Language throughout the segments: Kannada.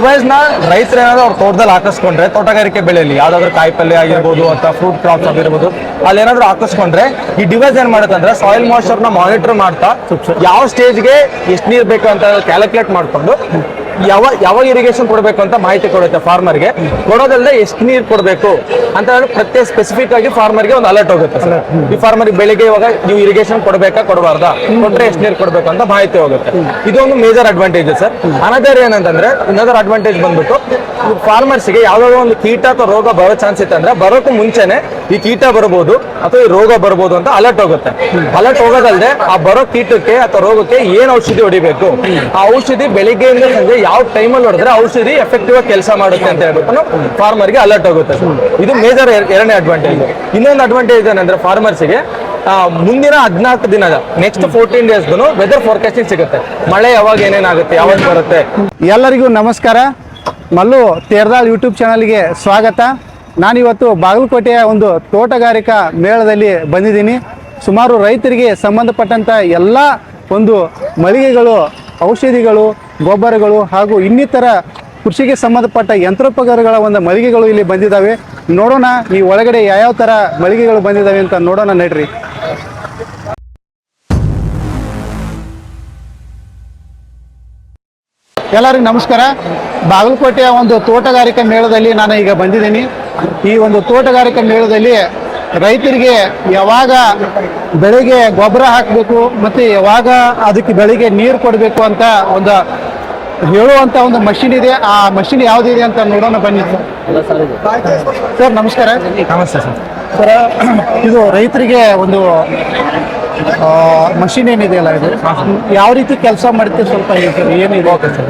ಡಿವೈಸ್ನ ರೈತರು ಏನಾದ್ರು ಅವ್ರ ತೋಟದಲ್ಲಿ ಹಾಕಿಸ್ಕೊಂಡ್ರೆ ತೋಟಗಾರಿಕೆ ಬೆಳೆಯಲ್ಲಿ ಯಾವ್ದಾದ್ರು ಕಾಯಿ ಪಲ್ಯ ಆಗಿರ್ಬೋದು ಅಥವಾ ಫ್ರೂಟ್ ಕ್ರಾಪ್ಸ್ ಆಗಿರ್ಬೋದು ಅಲ್ಲಿ ಏನಾದ್ರು ಹಾಕಿಸ್ಕೊಂಡ್ರೆ ಈ ಡಿವೈಸ್ ಏನ್ ಮಾಡುತ್ತೆ ಅಂದ್ರೆ ಸಾಯಿಲ್ ಮಾಯ್ಚರ್ನ ಮಾನಿಟರ್ ಮಾಡ್ತಾ ಯಾವ ಸ್ಟೇಜ್ಗೆ ಎಷ್ಟು ನೀರ್ ಬೇಕು ಅಂತ ಕ್ಯಾಲ್ಕುಲೇಟ್ ಮಾಡ್ಕೊಂಡು ಯಾವ ಯಾವ ಇರಿಗೇಷನ್ ಕೊಡಬೇಕು ಅಂತ ಮಾಹಿತಿ ಕೊಡುತ್ತೆ ಫಾರ್ಮರ್ಗೆ ಕೊಡೋದಲ್ಲದೆ ಎಷ್ಟು ನೀರು ಕೊಡಬೇಕು ಅಂತ ಪ್ರತ್ಯೇಕ ಸ್ಪೆಸಿಫಿಕ್ ಆಗಿ ಫಾರ್ಮರ್ಗೆ ಒಂದು ಅಲರ್ಟ್ ಹೋಗುತ್ತೆ ಈ ಫಾರ್ಮರ್ಗೆ ಬೆಳಿಗ್ಗೆ ಇವಾಗ ನೀವು ಇರಿಗೇಷನ್ ಕೊಡಬೇಕಾ ಕೊಡಬಾರ್ದಾ? ಕೊಟ್ಟರೆ ಎಷ್ಟು ನೀರು ಕೊಡಬೇಕು ಅಂತ ಮಾಹಿತಿ ಹೋಗುತ್ತೆ. ಇದೊಂದು ಮೇಜರ್ ಅಡ್ವಾಂಟೇಜ್ ಸರ್. ಅನದರ್ ಏನಂತಂದ್ರೆ ಇನ್ನದರ್ ಅಡ್ವಾಂಟೇಜ್ ಬಂದ್ಬಿಟ್ಟು ಫಾರ್ಮರ್ಸ್ಗೆ ಯಾವ್ದಾದ್ರು ಒಂದು ಕೀಟ ಅಥವಾ ರೋಗ ಬರೋ ಚಾನ್ಸ್ ಇತ್ತು ಅಂದ್ರೆ ಬರೋಕ್ಕೂ ಮುಂಚೆನೆ ಈ ಕೀಟ ಬರಬಹುದು ಅಥವಾ ಈ ರೋಗ ಬರಬಹುದು ಅಂತ ಅಲರ್ಟ್ ಹೋಗುತ್ತೆ. ಅಲರ್ಟ್ ಹೋಗೋದಲ್ಲದೆ ಆ ಬರೋ ಕೀಟಕ್ಕೆ ಅಥವಾ ರೋಗಕ್ಕೆ ಏನ್ ಔಷಧಿ ಹೊಡಿಬೇಕು? ಆ ಔಷಧಿ ಬೆಳಿಗ್ಗೆಯಿಂದ ಸಂಜೆ ಯಾವ ಟೈಮಲ್ಲಿ ಹೊಡೆದ್ರೆ ಔಷಧಿ ಎಫೆಕ್ಟಿವ್ ಆಗಿ ಕೆಲಸ ಮಾಡುತ್ತೆ ಅಂತ ಹೇಳ್ಬಿಟ್ಟು ಫಾರ್ಮರ್ಗೆ ಅಲರ್ಟ್ ಆಗುತ್ತೆ. ಇದು ಮೇಜರ್ ಎರಡನೇ ಅಡ್ವಾಂಟೇಜ್ ಇನ್ನೊಂದು ಅಡ್ವಾಂಟೇಜ್ ಏನಂದ್ರೆ ಫಾರ್ಮರ್ಸ್ಗೆ ಮುಂದಿನ ಹದಿನಾಲ್ಕು ದಿನದ ನೆಕ್ಸ್ಟ್ ಫೋರ್ಟೀನ್ ಡೇಸ್ಗೂ ವೆದರ್ ಫೋರ್ಕಾಸ್ಟಿಂಗ್ ಸಿಗುತ್ತೆ. ಮಳೆ ಯಾವಾಗ ಏನೇನಾಗುತ್ತೆ, ಯಾವಾಗ ಬರುತ್ತೆ? ಎಲ್ಲರಿಗೂ ನಮಸ್ಕಾರ. ಮಲ್ಲು ತೇರ್ದಾಳ್ ಯೂಟ್ಯೂಬ್ ಚಾನಲ್ಗೆ ಸ್ವಾಗತ. ನಾನಿವತ್ತು ಬಾಗಲಕೋಟೆಯ ಒಂದು ತೋಟಗಾರಿಕಾ ಮೇಳದಲ್ಲಿ ಬಂದಿದ್ದೀನಿ. ಸುಮಾರು ರೈತರಿಗೆ ಸಂಬಂಧಪಟ್ಟಂಥ ಎಲ್ಲ ಒಂದು ಮಳಿಗೆಗಳು, ಔಷಧಿಗಳು ಗೊಬ್ಬರಗಳು ಹಾಗೂ ಇನ್ನಿತರ ಕೃಷಿಗೆ ಸಂಬಂಧಪಟ್ಟ ಯಂತ್ರೋಪಕರಣಗಳ ಒಂದು ಮಳಿಗೆಗಳು ಇಲ್ಲಿ ಬಂದಿದ್ದಾವೆ. ನೋಡೋಣ ಈ ಒಳಗಡೆ ಯಾವ್ಯಾವ ಥರ ಮಳಿಗೆಗಳು ಬಂದಿದ್ದಾವೆ ಅಂತ ನೋಡೋಣ ನಡ್ರಿ. ಎಲ್ಲರಿಗೂ ನಮಸ್ಕಾರ. ಬಾಗಲಕೋಟೆಯ ಒಂದು ತೋಟಗಾರಿಕಾ ಮೇಳದಲ್ಲಿ ನಾನು ಈಗ ಬಂದಿದ್ದೀನಿ. ಈ ಒಂದು ತೋಟಗಾರಿಕಾ ಮೇಳದಲ್ಲಿ ರೈತರಿಗೆ ಯಾವಾಗ ಬೆಳೆಗೆ ಗೊಬ್ಬರ ಹಾಕಬೇಕು ಮತ್ತು ಯಾವಾಗ ಅದಕ್ಕೆ ಬೆಳೆಗೆ ನೀರು ಕೊಡಬೇಕು ಅಂತ ಒಂದು ಹೇಳುವಂತ ಒಂದು ಮಷಿನ್ ಇದೆ. ಆ ಮಷಿನ್ ಯಾವ್ದಿದೆ ಅಂತ ನೋಡೋಣ ಬನ್ನಿ ಸರ್. ಸರ್ ನಮಸ್ಕಾರ. ನಮಸ್ತೆ ಸರ್. ಸರ್ ಇದು ರೈತರಿಗೆ ಒಂದು ಮಷಿನ್ ಏನಿದೆಯಲ್ಲ ಇದು? ಯಾವ ರೀತಿ ಕೆಲಸ ಮಾಡುತ್ತೆ ಸ್ವಲ್ಪ ಹೇಳ್ತೀರಿ ಏನಿದೆ? ಓಕೆ ಸರ್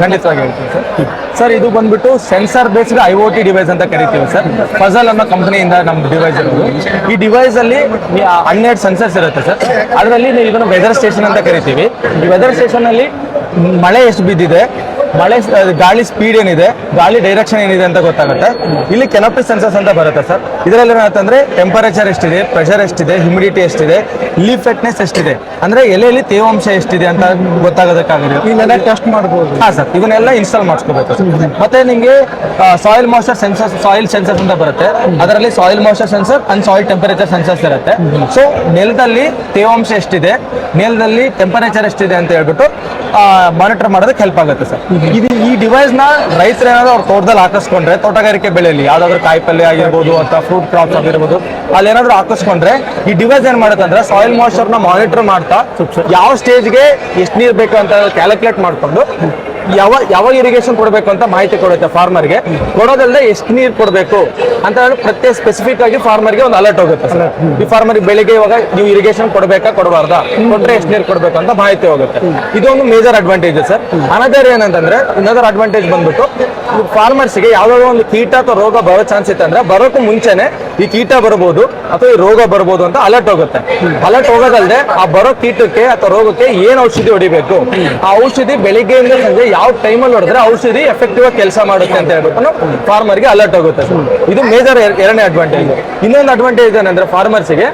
ಖಂಡಿತವಾಗಿ ಹೇಳ್ತೀನಿ ಸರ್. ಸರ್ ಇದು ಬಂದ್ಬಿಟ್ಟು sensor based I O T device ಅಂತ ಕರಿತೀವಿ ಸರ್. ಫಜಲ್ ಅನ್ನೋ ಕಂಪ್ನಿಯಿಂದ ನಮ್ಮ ಡಿವೈಸ್ ಇರೋದು ಈ ಡಿವೈಸ್ ಅಲ್ಲಿ ಹನ್ನೆರಡು ಸೆನ್ಸರ್ಸ್ ಇರುತ್ತೆ ಸರ್. ಅದರಲ್ಲಿ ನೀವು ಇದನ್ನು ವೆದರ್ ಸ್ಟೇಷನ್ ಅಂತ ಕರಿತೀವಿ. ಈ ವೆದರ್ ಸ್ಟೇಷನ್ ಅಲ್ಲಿ ಮಳೆ ಎಷ್ಟು ಬಿದ್ದಿದೆ? ಮಳೆ ಗಾಳಿ ಸ್ಪೀಡ್ ಏನಿದೆ ಗಾಳಿ ಡೈರೆಕ್ಷನ್ ಏನಿದೆ ಅಂತ ಗೊತ್ತಾಗುತ್ತೆ. ಇಲ್ಲಿ ಕೆನಪಿ ಸೆನ್ಸಸ್ ಅಂತ ಬರುತ್ತೆ ಸರ್. ಇದರಲ್ಲಿ ಏನಾಗುತ್ತೆ ಟೆಂಪರೇಚರ್ ಎಷ್ಟಿದೆ ಪ್ರೆಷರ್ ಎಷ್ಟಿದೆ ಹ್ಯುಮಿಡಿಟಿ ಎಷ್ಟಿದೆ ಲೀಫ್ ಫೆಟ್ನೆಸ್ ಎಷ್ಟಿದೆ. ಅಂದ್ರೆ ಎಲೆಯಲ್ಲಿ ತೇವಾಂಶ ಎಷ್ಟಿದೆ ಅಂತ ಗೊತ್ತಾಗೋದಕ್ಕಾಗಿದೆ ಟೆಸ್ಟ್ ಮಾಡಬಹುದು ಹಾ ಸರ್ ಇವನ್ನೆಲ್ಲ ಇನ್ಸ್ಟಾಲ್ ಮಾಡಿಸ್ಕೋಬೇಕು ಮತ್ತೆ ನಿಮಗೆ soil moisture sensor soil sensors ಅಂತ ಬರುತ್ತೆ. ಅದರಲ್ಲಿ soil moisture sensor and soil temperature sensors ಇರುತ್ತೆ. ಸೊ ನೆಲದಲ್ಲಿ ತೇವಾಂಶ ಎಷ್ಟಿದೆ ನೆಲದಲ್ಲಿ ಟೆಂಪರೇಚರ್ ಎಷ್ಟಿದೆ ಅಂತ ಹೇಳ್ಬಿಟ್ಟು ಮಾನಿಟರ್ ಮಾಡೋದಕ್ಕೆ ಹೆಲ್ಪ್ ಆಗುತ್ತೆ ಸರ್. ಇದು ಈ ಡಿವೈಸ್ನ ರೈತರು ಏನಾದ್ರು ಅವ್ರ ತೋಟದಲ್ಲಿ ಹಾಕಿಸ್ಕೊಂಡ್ರೆ ತೋಟಗಾರಿಕೆ ಬೆಳೆಯಲ್ಲಿ ಯಾವ್ದಾದ್ರು ಕಾಯಿ ಪಲ್ಯ ಆಗಿರ್ಬೋದು ಅಥವಾ ಫ್ರೂಟ್ ಕ್ರಾಪ್ಸ್ ಆಗಿರ್ಬೋದು ಅಲ್ಲಿ ಏನಾದ್ರು ಹಾಕಿಸ್ಕೊಂಡ್ರೆ ಈ ಡಿವೈಸ್ ಏನ್ ಮಾಡುತ್ತಂದ್ರೆ ಸಾಯಿಲ್ ಮಾಯ್ಚರ್ನ ಮಾನಿಟರ್ ಮಾಡ್ತಾ ಯಾವ ಸ್ಟೇಜ್ಗೆ ಎಷ್ಟು ನೀರು ಬೇಕು ಅಂತ ಕ್ಯಾಲ್ಕುಲೇಟ್ ಮಾಡ್ಕೊಂಡು ಯಾವ ಯಾವ ಇರಿಗೇಷನ್ ಕೊಡಬೇಕು ಅಂತ ಮಾಹಿತಿ ಕೊಡುತ್ತೆ ಫಾರ್ಮರ್ಗೆ ಕೊಡೋದಲ್ಲದೆ ಎಷ್ಟು ನೀರು ಕೊಡಬೇಕು ಅಂತ ಪ್ರತ್ಯೇಕ ಸ್ಪೆಸಿಫಿಕ್ ಆಗಿ ಫಾರ್ಮರ್ಗೆ ಒಂದು ಅಲರ್ಟ್ ಹೋಗುತ್ತೆ. ಈ ಫಾರ್ಮರ್ ಬೆಳಿಗ್ಗೆ ಇವಾಗ ನೀವು ಇರಿಗೇಷನ್ ಕೊಡಬೇಕಾ, ಕೊಡಬಾರ್ದಾ? ಕೊಟ್ಟರೆ ಎಷ್ಟು ನೀರು ಕೊಡಬೇಕು ಅಂತ ಮಾಹಿತಿ ಹೋಗುತ್ತೆ. ಇದೊಂದು ಮೇಜರ್ ಅಡ್ವಾಂಟೇಜ್ ಸರ್. ಅನದರ್ ಏನಂತಂದ್ರೆ ಇನ್ನದರ್ ಅಡ್ವಾಂಟೇಜ್ ಬಂದ್ಬಿಟ್ಟು ಫಾರ್ಮರ್ಸ್ಗೆ ಯಾವ್ದಾದ್ರು ಒಂದು ಕೀಟ ಅಥವಾ ರೋಗ ಬರೋ ಚಾನ್ಸ್ ಇತ್ತು ಅಂದ್ರೆ ಬರೋಕ್ಕೂ ಮುಂಚೆನೆ ಈ ಕೀಟ ಬರಬಹುದು ಅಥವಾ ಈ ರೋಗ ಬರಬಹುದು ಅಂತ ಅಲರ್ಟ್ ಹೋಗುತ್ತೆ. ಅಲರ್ಟ್ ಹೋಗೋದಲ್ಲದೆ ಆ ಬರೋ ಕೀಟಕ್ಕೆ ಅಥವಾ ರೋಗಕ್ಕೆ ಏನ್ ಔಷಧಿ ಹೊಡಿಬೇಕು? ಆ ಔಷಧಿ ಬೆಳಿಗ್ಗೆಯಿಂದ ಸಂಜೆ ಯಾವ ಟೈಮಲ್ಲಿ ಹೊಡೆದ್ರೆ ಔಷಧಿ ಎಫೆಕ್ಟಿವ್ ಆಗಿ ಕೆಲಸ ಮಾಡುತ್ತೆ ಅಂತ ಹೇಳ್ಬಿಟ್ಟು ಫಾರ್ಮರ್ಗೆ ಅಲರ್ಟ್ ಆಗುತ್ತೆ. ಇದು ಮೇಜರ್ ಎರಡನೇ ಅಡ್ವಾಂಟೇಜ್ ಇನ್ನೊಂದು ಅಡ್ವಾಂಟೇಜ್ ಏನಂದ್ರೆ ಫಾರ್ಮರ್ಸ್ಗೆ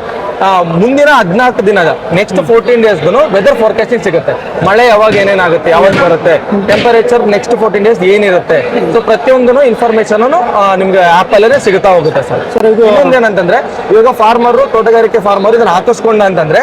ಮುಂದಿನ ಹದಿನಾಲ್ಕು ದಿನದ ನೆಕ್ಸ್ಟ್ ಫೋರ್ಟೀನ್ ಡೇಸ್ಗೂ ವೆದರ್ ಫೋರ್ಕಾಸ್ಟಿಂಗ್ ಸಿಗುತ್ತೆ. ಮಳೆ ಯಾವಾಗ ಏನೇನಾಗುತ್ತೆ ಯಾವಾಗ ಬರುತ್ತೆ ಟೆಂಪರೇಚರ್ ನೆಕ್ಸ್ಟ್ ಫೋರ್ಟೀನ್ ಡೇಸ್ ಏನಿರುತ್ತೆ. ಸೊ ಪ್ರತಿಯೊಂದು ಇನ್ಫಾರ್ಮೇಶನ್ ನಿಮ್ಗೆ ಆಪ್ ಅಲ್ಲೇ ಸಿಗುತ್ತಾ ಹೋಗುತ್ತೆ ಸರ್. ಇನ್ನೊಂದೇನಂತಂದ್ರೆ ಇವಾಗ ಫಾರ್ಮರು ತೋಟಗಾರಿಕೆ ಫಾರ್ಮರ್ ಇದನ್ನ ಹಾಕಿಸ್ಕೊಂಡ ಅಂತಂದ್ರೆ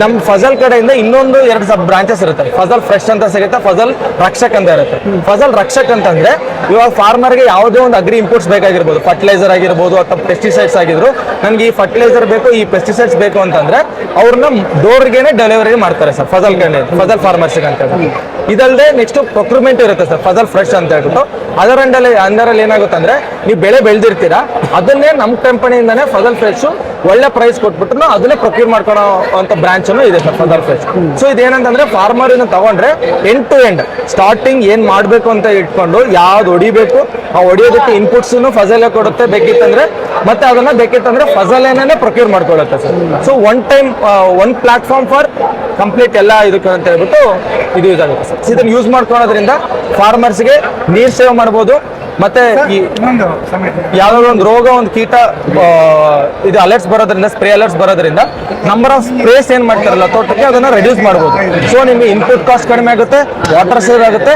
ನಮ್ ಫಜಲ್ ಕಡೆಯಿಂದ ಇನ್ನೊಂದು ಎರಡು ಸಬ್ ಬ್ರಾಂಚಸ್ ಇರುತ್ತೆ. ಫಜಲ್ ಫ್ರೆಶ್ ಅಂತ ಸಿಗುತ್ತೆ, ಫಜಲ್ ರಕ್ಷಕ್ ಅಂತ ಇರುತ್ತೆ. ಫಜಲ್ ರಕ್ಷಕ್ ಅಂತಂದ್ರೆ, ಇವಾಗ ಫಾರ್ಮರ್ಗೆ ಯಾವುದೇ ಒಂದು ಅಗ್ರಿ ಇಂಪೋರ್ಟ್ಸ್ ಬೇಕಾಗಿರ್ಬೋದು. ಫರ್ಟಿಲೈಸರ್ ಆಗಿರ್ಬೋದು ಅಥವಾ ಪೆಸ್ಟಿಸೈಡ್ಸ್ ಆಗಿದ್ರು, ನನಗೆ ಈ ಫರ್ಟಿಲೈಸರ್ ಬೇಕು, ಈ ಪೆಸ್ಟಿಸೈಡ್ಸ್ ಬೇಕು ಅಂತಂದ್ರೆ, ಅವ್ರನ್ನ ಡೋರ್ಗೆನೆ ಡೆಲಿವರಿ ಮಾಡ್ತಾರೆ ಸರ್ ಫಜಲ್ ಕಡೆ, ಫಜಲ್ ಫಾರ್ಮರ್ಸ್ ಅಂತ ಹೇಳಿ ಇದಲ್ಲದೆ ನೆಕ್ಸ್ಟ್ ಪ್ರೊಕ್ಯೂರ್ಮೆಂಟ್ ಇರುತ್ತೆ ಸರ್ ಫಜಲ್ ಫ್ರೆಶ್ ಅಂತ ಹೇಳ್ಬಿಟ್ಟು. ಅದರ ಅಂಡಲ್ಲಿ ಅಂದರಲ್ಲಿ ಏನಾಗುತ್ತೆ ಅಂದ್ರೆ ನೀವು ಬೆಳೆ ಬೆಳೆದಿರ್ತೀರಾ, ಅದನ್ನೇ ನಮ್ಮ ಕಂಪನಿಯಿಂದನೇ ಫಜಲ್ ಫ್ರೆಶ್ ಒಳ್ಳೆ ಪ್ರೈಸ್ ಕೊಟ್ಬಿಟ್ಟು ಅದನ್ನೇ ಪ್ರೊಕ್ಯೂರ್ ಮಾಡ್ಕೊಳೋ ಅಂತ ಬ್ರಾಂಚ್ ಇದೆ ಸರ್ ಫ್ರೆಶ್ ಸೊ ಇದೇನಂತಂದ್ರೆ ಫಾರ್ಮರ್ ಇನ್ನು ತಗೊಂಡ್ರೆ ಎಂಡ್ ಟು ಎಂಡ್ ಸ್ಟಾರ್ಟಿಂಗ್ ಏನ್ ಮಾಡ್ಬೇಕು ಅಂತ ಇಟ್ಕೊಂಡು ಯಾವ್ದು ಹೊಡಿಬೇಕು, ಆ ಹೊಡಿಯೋದಕ್ಕೆ ಇನ್ಪುಟ್ಸ್ ಫಜಲೇ ಕೊಡುತ್ತೆ ಬೇಕಿತ್ತಂದ್ರೆ, ಮತ್ತೆ ಅದನ್ನ ಬೇಕಿತ್ತಂದ್ರೆ ಫಜಲೇನೇ procure ಮಾಡ್ಕೊಳ್ಳುತ್ತೆ sir. So one time one platform for complete ಎಲ್ಲ ಇದಕ್ಕೆ ಅಂತ ಹೇಳ್ಬಿಟ್ಟು ಇದು ಯೂಸ್ ಆಗುತ್ತೆ ಸರ್ ಇದನ್ನ ಯೂಸ್ ಮಾಡ್ಕೊಳೋದ್ರಿಂದ ಫಾರ್ಮರ್ಸ್ಗೆ ನೀರ್ ಸೇವ್ ಮಾಡ್ಬೋದು ಮತ್ತೆ ಯಾವ್ದಾದ್ರು ಒಂದು ರೋಗ ಒಂದು ಕೀಟ ಇದು ಅಲರ್ಟ್ಸ್ ಬರೋದ್ರಿಂದ ಸ್ಪ್ರೇ ಅಲರ್ಟ್ಸ್ ಬರೋದ್ರಿಂದ ನಂಬರ್ ಆಫ್ ಸ್ಪ್ರೇಸ್ ಏನ್ ಮಾಡ್ತಾರಲ್ಲ ತೋಟಕ್ಕೆ ಅದನ್ನ ರೆಡ್ಯೂಸ್ ಮಾಡಬಹುದು ಸೊ ನಿಮ್ಗೆ ಇನ್ಪುಟ್ ಕಾಸ್ಟ್ ಕಡಿಮೆ ಆಗುತ್ತೆ ವಾಟರ್ ಸೇವ್ ಆಗುತ್ತೆ.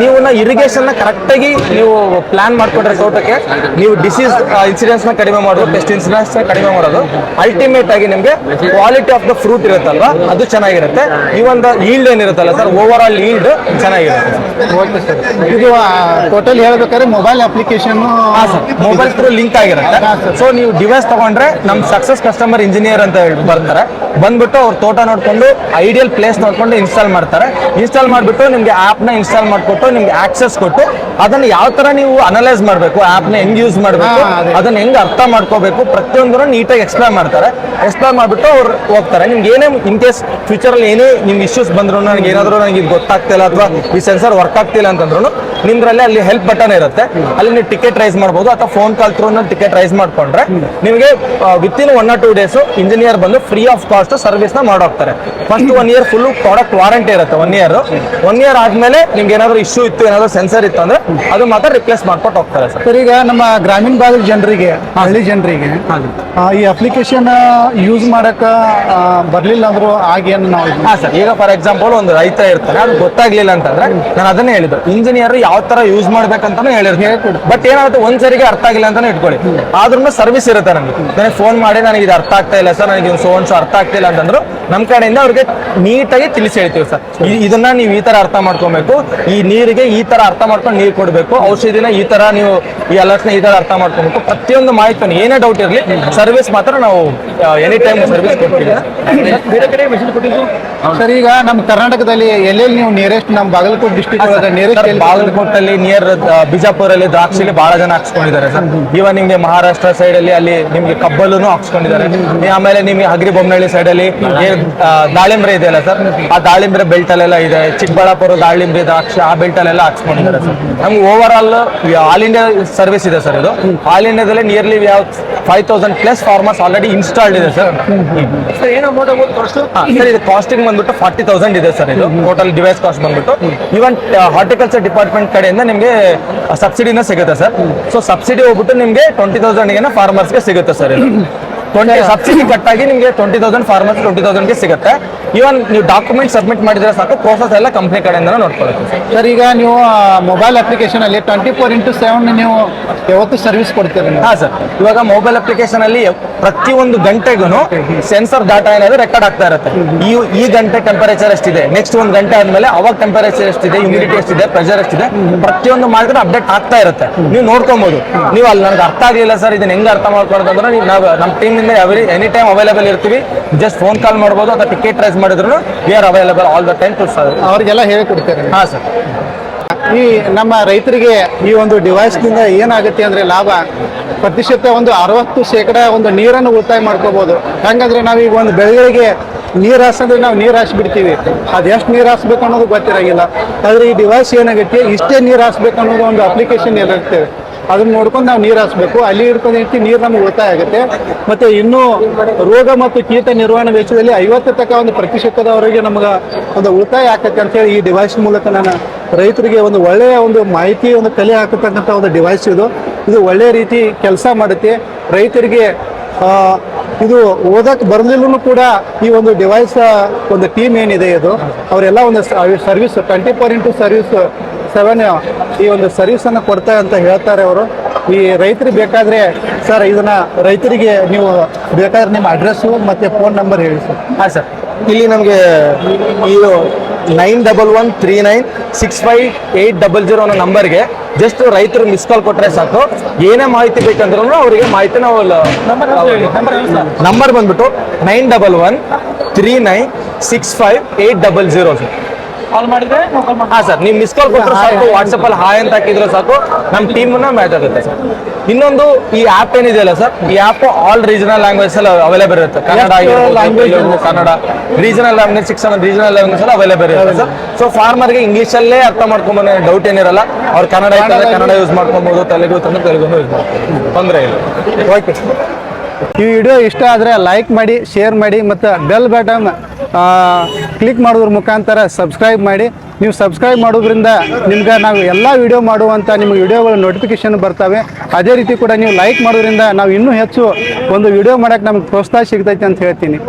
ನೀವು ಇರಿಗೇಷನ್ನ ಕರೆಕ್ಟ್ ಆಗಿ ನೀವು ಪ್ಲಾನ್ ಮಾಡ್ಕೊಂಡ್ರೆ ತೋಟಕ್ಕೆ ನೀವು ಡಿಸೀಸ್ ಇನ್ಸಿಡೆನ್ಸ್ನ ಕಡಿಮೆ ಮಾಡೋದು ಪೆಸ್ಟ್ ಇನ್ಸಿಡೆನ್ಸ್ನ ಕಡಿಮೆ ಮಾಡೋದು ಅಲ್ಟಿಮೇಟ್ ಆಗಿ ನಿಮ್ಗೆ ಕ್ವಾಲಿಟಿ ಆಫ್ ದ ಫ್ರೂಟ್ ಇರುತ್ತಲ್ವಾ ಅದು ಚೆನ್ನಾಗಿರುತ್ತೆ. ಈ ಒಂದು ಈಲ್ಡ್ ಏನಿರುತ್ತಲ್ಲ ಸರ್ ಓವರ್ ಆಲ್ ಈಲ್ಡ್ ಚೆನ್ನಾಗಿರುತ್ತೆ. ಓಕೆ ಸರ್ ಇದು ಟೋಟಲ್ ಹೇಳ್ಬೇಕಾದ್ರೆ mobile application mobile through link ಆಗಿರುತ್ತೆ. ಸೊ ನೀವು ಡಿವೈಸ್ ತಗೊಂಡ್ರೆ ನಮ್ ಸಕ್ಸಸ್ ಕಸ್ಟಮರ್ ಇಂಜಿನಿಯರ್ ಅಂತ ಹೇಳಿ ಬರ್ತಾರೆ. ಬಂದ್ಬಿಟ್ಟು ಅವ್ರ ತೋಟ ನೋಡ್ಕೊಂಡು ಐಡಿಯಲ್ ಪ್ಲೇಸ್ ನೋಡ್ಕೊಂಡು ಇನ್ಸ್ಟಾಲ್ ಮಾಡ್ತಾರೆ. ಇನ್ಸ್ಟಾಲ್ ಮಾಡ್ಬಿಟ್ಟು ನಿಮ್ಗೆ ಆಪ್ನ ಇನ್ಸ್ಟಾಲ್ ಮಾಡ್ಕೊಟ್ಟು ನಿಮ್ಗೆ ಆಕ್ಸೆಸ್ ಕೊಟ್ಟು ಅದನ್ನ ಯಾವ ತರ ನೀವು ಅನಲೈಸ್ ಮಾಡಬೇಕು ಆಪ್ನ ಹೆಂಗ್ ಯೂಸ್ ಮಾಡಬೇಕು. ಅದನ್ನ ಹೆಂಗ್ ಅರ್ಥ ಮಾಡ್ಕೋಬೇಕು ಪ್ರತಿಯೊಂದನ್ನು ನೀಟಾಗಿ ಎಕ್ಸ್ಪ್ಲೈನ್ ಮಾಡ್ತಾರೆ. ಎಕ್ಸ್ಪ್ಲೈನ್ ಮಾಡ್ಬಿಟ್ಟು ಅವ್ರು ಹೋಗ್ತಾರೆ. ನಿಮ್ಗೆ ಏನೇ ಇನ್ ಕೇಸ್ ಫ್ಯೂಚರ್ ಅಲ್ಲಿ ಏನೇ ನಿಮ್ಗೆ ಇಶ್ಯೂಸ್ ಬಂದ್ರು ನನಗೆ ಏನಾದರೂ ನನಗೆ ಇದು ಗೊತ್ತಾಗ್ತಿಲ್ಲ ಅಥವಾ ಈ ಸೆನ್ಸರ್ ವರ್ಕ್ ಆಗ್ತಿಲ್ಲ ಅಂತಂದ್ರು ನಿಮ್ದ್ರಲ್ಲಿ ಅಲ್ಲಿ ಹೆಲ್ಪ್ ಬಟನ್ ಇರುತ್ತೆ. ಅಲ್ಲಿ ನೀವು ಟಿಕೆಟ್ ರೈಸ್ ಮಾಡಬಹುದು ಅಥವಾ phone call through ticket raise ಮಾಡ್ಕೊಂಡ್ರೆ ನಿಮಗೆ within one or two days engineer ಬಂದು ಫ್ರೀ ಆಫ್ ಕಾಸ್ಟ್ ಸರ್ವಿಸ್ನ ಮಾಡೋಗ್ತಾರೆ first one year full product warranty ಇರುತ್ತೆ ಒನ್ ಇಯರ್ ಒನ್ ಇಯರ್ ಆದ್ಮೇಲೆ ನಿಮ್ಗೆ ಏನಾದ್ರು ಇಶ್ಯೂ ಇತ್ತು ಏನಾದ್ರು ಸೆನ್ಸರ್ ಇತ್ತು ಅಂದ್ರೆ ಅದು ಮಾತ್ರ ರಿಪ್ಲೇಸ್ ಮಾಡ್ಕೊಟ್ಟು ಹೋಗ್ತಾರೆ ಸರ್. ಈಗ ನಮ್ಮ ಗ್ರಾಮೀಣ ಭಾಗದ ಜನರಿಗೆ ಹಳ್ಳಿ ಜನರಿಗೆ ಈ ಅಪ್ಲಿಕೇಶನ್ ಯೂಸ್ ಮಾಡಕ ಬರ್ಲಿಲ್ಲ ಅಂದ್ರು ಆಗೇನು ನಾವು ಹಾ ಸರ್ ಈಗ ಫಾರ್ ಎಕ್ಸಾಂಪಲ್ ಒಂದು ರೈತ ಇರ್ತಾನೆ ಅದು ಗೊತ್ತಾಗ್ಲಿಲ್ಲ ಅಂತಂದ್ರೆ ನಾನು ಅದನ್ನೇ ಹೇಳಿದ್ರು ಇಂಜಿನಿಯರ್ ಯಾವ ತರ ಯೂಸ್ ಮಾಡ್ಬೇಕಂತಾನು ಬಟ್ ಏನಾಗುತ್ತೆ ಒಂದ್ಸರಿಗೆ ಅರ್ಥ ಆಗಿಲ್ಲ ಅಂತಾನೆ ಇಟ್ಕೊಳ್ಳಿ. ಆದ್ರೂ ಸರ್ವಿಸ್ ಇರುತ್ತೆ ನಮ್ಗೆ. ನನಗೆ ಫೋನ್ ಮಾಡಿ ನನಗೆ ಇದು ಅರ್ಥ ಆಗ್ತಾ ಇಲ್ಲ ಸರ್ ನನಗೆ ಸೋ ಸೊ ಅರ್ಥ ಆಗ್ತಿಲ್ಲ ಅಂತಂದ್ರು ನಮ್ ಕಡೆಯಿಂದ ಅವ್ರಿಗೆ ನೀಟಾಗಿ ತಿಳಿಸಿ ಹೇಳ್ತೀವಿ ಸರ್. ಇದನ್ನ ನೀವು ಈ ತರ ಅರ್ಥ ಮಾಡ್ಕೊಬೇಕು. ಈ ನೀರಿಗೆ ಈ ತರ ಅರ್ಥ ಮಾಡ್ಕೊಂಡು ನೀರು ಕೊಡಬೇಕು. ಔಷಧಿನ ಈ ತರ ನೀವು ಈ ಅಲರ್ಟ್ನ ಈ ತರ ಅರ್ಥ ಮಾಡ್ಕೊಬೇಕು. ಪ್ರತಿಯೊಂದು ಮಾಹಿತಿ ಏನೇ ಡೌಟ್ ಇರಲಿ ಸರ್ವಿಸ್ ಮಾತ್ರ ನಾವು ಎನಿ ಟೈಮ್ ಸರ್ವಿಸ್ ಕೊಡ್ತೀವಿ ಸರ್. ಈಗ ನಮ್ಮ ಕರ್ನಾಟಕದಲ್ಲಿ ಎಲ್ಲೆಲ್ಲಿ ನೀವು ನಿಯರೆಸ್ಟ್ ನಮ್ಮ ಬಾಗಲಕೋಟೆ ಡಿಸ್ಟ್ರಿಕ್ಟ್ ಒಳಗೆ ಅಲ್ಲಿ ನಿಯರ್ ಬಾಗಲಕೋಟಲ್ಲಿ ನಿಯರ್ ಬಿಜಾಪುರಲ್ಲಿ ದ್ರಾಕ್ಷಿಲಿ ಬಹಳ ಜನ ಹಾಕ್ಸ್ಕೊಂಡಿದ್ದಾರೆ ಸರ್. ಇವನ್ ನಿಮ್ಗೆ ಮಹಾರಾಷ್ಟ್ರ ಸೈಡ್ ಅಲ್ಲಿ ಅಲ್ಲಿ ನಿಮ್ಗೆ ಕಬ್ಬಲ್ಲೂ ಹಾಕ್ಸ್ಕೊಂಡಿದ್ದಾರೆ. ಆಮೇಲೆ ನಿಮ್ಗೆ ಹಗರಿ ಬೊಮ್ಮನಹಳ್ಳಿ ಸೈಡ್ ಅಲ್ಲಿ ದಾಳಿಂಬ್ರೆ ಇದೆಯಲ್ಲ ಸರ್? ಆ ದಾಳಿಂಬ್ರೆ ಬೆಲ್ಟ್ ಅಲ್ಲೆಲ್ಲ ಇದೆ. ಚಿಕ್ಕಬಳ್ಳಾಪುರ ದಾಳಿಂಬ್ರೆ ದ್ರಾಕ್ಷಿ ಆ ಬೆಲ್ಟ್ ಅಲ್ಲೆಲ್ಲ ಹಾಕ್ಸ್ಕೊಂಡಿದ್ದಾರೆ ಸರ್. ನಮ್ಗೆ over all all India service ಇದೆ ಸರ್ ಇದು. ಆಲ್ ಇಂಡಿಯಾದಲ್ಲಿ ನಿಯರ್ಲಿ ಯಾವ five thousand plus farmers already installed ಇದೆ ಸರ್. ಸರ್ ಇದು ಕಾಸ್ಟಿಂಗ್ ಬಂದ್ಬಿಟ್ಟು ಫಾರ್ಟಿ ತೌಸಂಡ್ ಇದೆ ಸರ್ ಇದು. ಟೋಟಲ್ ಡಿವೈಸ್ ಕಾಸ್ಟ್ ಬಂದ್ಬಿಟ್ಟು. ಇವನ್ ಹಾರ್ಟಿಕಲ್ಚರ್ ಡಿಪಾರ್ಟ್ಮೆಂಟ್ ಕಡೆಯಿಂದ ನಿಮಗೆ ಸಬ್ಸಿಡಿನ ಸಿಗುತ್ತೆ ಸರ್. ಸೊ ಸಬ್ಸಿಡಿ ಹೋಗ್ಬಿಟ್ಟು ನಿಮಗೆ ಟ್ವೆಂಟಿ ತೌಸಂಡ್ಗೆ ಫಾರ್ಮರ್ಸ್ಗೆ ಸಿಗುತ್ತೆ ಸರ್ ಟ್ವೆಂಟಿ ಸಬ್ಸಿಡಿ ಕಟ್ಟಾಗಿ ನಿಮಗೆ ಟ್ವೆಂಟಿ ತೌಸಂಡ್ ಫಾರ್ಮರ್ಸ್ ಟ್ವೆಂಟಿ ತೌಸಂಡ್ಗೆ ಸಿಗುತ್ತೆ. ಇವನ್ ನೀವು ಡಾಕ್ಯುಮೆಂಟ್ ಸಬ್ಮಿಟ್ ಮಾಡಿದ್ರೆ ಸಾಕು ಪ್ರೋಸೆಸ್ ಎಲ್ಲ ಕಂಪ್ನಿ ಕಡೆಯಿಂದ ನೋಡ್ಕೊಳ್ತೀವಿ ಸರ್. ಈಗ ನೀವು ಮೊಬೈಲ್ ಅಪ್ಲಿಕೇಶನ್ ಅಲ್ಲಿ ಟ್ವೆಂಟಿ ಫೋರ್ ಇಂಟು ಸೆವೆನ್ ನೀವು ಯಾವತ್ತು ಸರ್ವಿಸ್ ಕೊಡ್ತೀರಿ ಹಾಂ ಸರ್ ಇವಾಗ ಮೊಬೈಲ್ ಅಪ್ಲಿಕೇಶನ್ ಅಲ್ಲಿ ಪ್ರತಿಯೊಂದು ಗಂಟೆಗೂ ಸೆನ್ಸರ್ ಡಾಟಾ ಏನಾದ್ರು ರೆಕಾರ್ಡ್ ಆಗ್ತಾ ಇರುತ್ತೆ. ಈ ಈ ಗಂಟೆ ಟೆಂಪರೇಚರ್ ಎಷ್ಟಿದೆ? ನೆಕ್ಸ್ಟ್ ಒಂದು ಗಂಟೆ ಆದ್ಮೇಲೆ ಅವಾಗ ಟೆಂಪರೇಚರ್ ಎಷ್ಟಿದೆ? ಹ್ಯೂಮಿಡಿಟಿ ಎಷ್ಟಿದೆ? ಪ್ರೆಷರ್ ಎಷ್ಟಿದೆ? ಪ್ರತಿಯೊಂದು ಮಾಡಿದ್ರೆ ಅಪ್ಡೇಟ್ ಆಗ್ತಾ ಇರುತ್ತೆ. ನೀವು ನೋಡ್ಕೊಬಹುದು ನೀವು ಅಲ್ಲಿ ನನಗೆ ಅರ್ಥ ಆಗಲಿಲ್ಲ ಸರ್ ಇದನ್ನ ಹೆಂಗ್ ಅರ್ಥ ಮಾಡ್ಕೊಳ್ಳೋದು ಅಂದ್ರೆ ನಾವು ನಮ್ಮ ಟೀಮ್ ಇಂದ ಅವರಿ ಎನಿ ಟೈಮ್ ಅವೈಲೇಬಲ್ ಇರ್ತೀವಿ. ಜಸ್ಟ್ ಫೋನ್ ಕಾಲ್ ಮಾಡ್ಬೋದು ಅಥವಾ ಟಿಕೆಟ್ ರೈಸ್ ಮಾಡಿದ್ರು we are available all the time to ಅವ್ರಿಗೆಲ್ಲ ಹೇಳಿ ಹಾಂ ಹಾ ಸರ್ ಈ ನಮ್ಮ ರೈತರಿಗೆ ಈ ಒಂದು ಡಿವೈಸ್ನಿಂದ ಏನಾಗುತ್ತೆ ಅಂದರೆ ಲಾಭ? ಪ್ರತಿಶತ ಒಂದು ಅರವತ್ತು ಶೇಕಡ ಒಂದು ನೀರನ್ನು ಉಳಿತಾಯ ಮಾಡ್ಕೋಬೋದು. ಹಂಗಂದ್ರೆ ಈಗ ಒಂದು ಬೆಳೆಗಳಿಗೆ ನೀರು ಹಾಸಂದ್ರೆ ನಾವು ನೀರು ಹಾಸ್ಬಿಡ್ತೀವಿ. ಅದು ಎಷ್ಟು ನೀರು ಹಾಸ್ಬೇಕು ಅನ್ನೋದು ಗೊತ್ತಿರೋಂಗಿಲ್ಲ. ಆದರೆ ಈ ಡಿವೈಸ್ ಏನಾಗುತ್ತೆ? ಇಷ್ಟೇ ನೀರು ಹಾಸ್ಬೇಕು ಅನ್ನೋದು ಒಂದು ಅಪ್ಲಿಕೇಶನ್ ಇರುತ್ತೆ ಅದನ್ನ ನೋಡ್ಕೊಂಡು ನಾವು ನೀರು ಹಾಸ್ಬೇಕು. ಅಲ್ಲಿ ಹಿಡ್ಕೊಂಡು ಇಟ್ಟು ನೀರು ನಮ್ಗೆ ಉಳಿತಾಯ ಆಗುತ್ತೆ. ಮತ್ತೆ ಇನ್ನೂ ರೋಗ ಮತ್ತು ಕೀಟ ನಿರ್ವಹಣೆ ವೆಚ್ಚದಲ್ಲಿ ಐವತ್ತು ತಕ್ಕ ಒಂದು ಪ್ರತಿಶತದವರೆಗೆ ನಮ್ಗೆ ಒಂದು ಉಳಿತಾಯ ಅಂತ ಹೇಳಿ ಈ ಡಿವೈಸ್ ಮೂಲಕ ನಾನು ರೈತರಿಗೆ ಒಂದು ಒಳ್ಳೆಯ ಒಂದು ಮಾಹಿತಿ, ಒಂದು ಕಲೆ ಹಾಕತಕ್ಕಂಥ ಒಂದು ಡಿವೈಸ್ ಇದು. ಇದು ಒಳ್ಳೆಯ ರೀತಿ ಕೆಲಸ ಮಾಡುತ್ತೆ. ರೈತರಿಗೆ ಇದು ಓದಕ್ಕೆ ಬರಲಿಲ್ಲೂ ಕೂಡ ಈ ಒಂದು ಡಿವೈಸ್ ಒಂದು ಟೀಮ್ ಏನಿದೆ ಇದು. ಅವರೆಲ್ಲ ಒಂದು service twenty four into service seven ಈ ಒಂದು ಸರ್ವಿಸ್ ಅನ್ನು ಕೊಡ್ತಾರೆ ಅಂತ ಹೇಳ್ತಾರೆ ಅವರು. ಈ ರೈತರಿಗೆ ಬೇಕಾದ್ರೆ ಸರ್ ಇದನ್ನ ರೈತರಿಗೆ ನೀವು ಬೇಕಾದ್ರೆ ನಿಮ್ಮ ಅಡ್ರೆಸ್ಸು ಮತ್ತೆ ಫೋನ್ ನಂಬರ್ ಹೇಳಿ ಸರ್. ಹಾಂ ಸರ್. ಇಲ್ಲಿ ನಮಗೆ ಇದು nine double one three nine six five eight double zero ಅನ್ನೋ ನಂಬರ್ಗೆ ಜಸ್ಟ್ ರೈತರು ಮಿಸ್ ಕಾಲ್ ಕೊಟ್ಟರೆ ಸಾಕು. ಏನೇ ಮಾಹಿತಿ ಬೇಕಂದ್ರೂ ಅವರಿಗೆ ಮಾಹಿತಿ ನಾವು ನಂಬರ್ ಬಂದ್ಬಿಟ್ಟು nine double one three nine six five eight double zero sir. Call ಮಾಡಿದ್ರೆ ಹಾ ಸರ್ ನೀವು ಮಿಸ್ ಕಾಲ್ ಕೊಟ್ಟರೆ ಸಾಕು ವಾಟ್ಸಪ್ ಅಲ್ಲಿ ಹಾಯ್ ಅಂತ ಹಾಕಿದ್ರೆ ಸಾಕು ನಮ್ಮ ಟೀಮ್ನ ಮ್ಯಾಚ್ ಆಗುತ್ತೆ ಸರ್. ಇನ್ನೊಂದು ಈ ಆಪ್ ಏನಿದೆಯಲ್ಲ ಸರ್ ಈ ಆಪ್ ಆಲ್ ರೀಜನಲ್ ಲ್ಯಾಂಗ್ವೇಜ್ ಅಲ್ಲಿ ಅವೈಲೇಬಲ್ ಇರುತ್ತೆ. Kannada Telugu, Kannada regional language six regional language ಅಲ್ಲಿ ಅವೈಲೇಬಲ್ ಇರುತ್ತೆ ಸರ್. ಸೊ ಫಾರ್ಮರ್ಗೆ ಇಂಗ್ಲಿಷ್ ಅಲ್ಲೇ ಅರ್ಥ ಮಾಡ್ಕೊಂಬಂದ್ರೆ ಡೌಟ್ ಏನಿರಲ್ಲ ಅವ್ರು ಕನ್ನಡ ಕನ್ನಡ ಯೂಸ್ ಮಾಡ್ಕೊಬಹುದು ತೆಲುಗು ತಂದ್ರೆ ತೆಲುಗುನು ಯೂಸ್ ತೊಂದರೆ ಇಲ್ಲ. ಓಕೆ ಈ ವಿಡಿಯೋ ಇಷ್ಟ ಆದರೆ ಲೈಕ್ ಮಾಡಿ ಶೇರ್ ಮಾಡಿ ಮತ್ತೆ ಬೆಲ್ ಬಟನ್ ಕ್ಲಿಕ್ ಮಾಡೋದ್ರ ಮುಖಾಂತರ ಸಬ್ಸ್ಕ್ರೈಬ್ ಮಾಡಿ. ನೀವು ಸಬ್ಸ್ಕ್ರೈಬ್ ಮಾಡೋದ್ರಿಂದ ನಿಮ್ಗೆ ನಾವು ಎಲ್ಲ ವಿಡಿಯೋ ಮಾಡುವಂಥ ನಿಮ್ಗೆ ವಿಡಿಯೋಗಳ ನೋಟಿಫಿಕೇಶನ್ ಬರ್ತವೆ. ಅದೇ ರೀತಿ ಕೂಡ ನೀವು ಲೈಕ್ ಮಾಡೋದ್ರಿಂದ ನಾವು ಇನ್ನೂ ಹೆಚ್ಚು ಒಂದು ವಿಡಿಯೋ ಮಾಡೋಕ್ಕೆ ನಮ್ಗೆ ಪ್ರೋತ್ಸಾಹ ಸಿಗ್ತೈತೆ ಅಂತ ಹೇಳ್ತೀನಿ.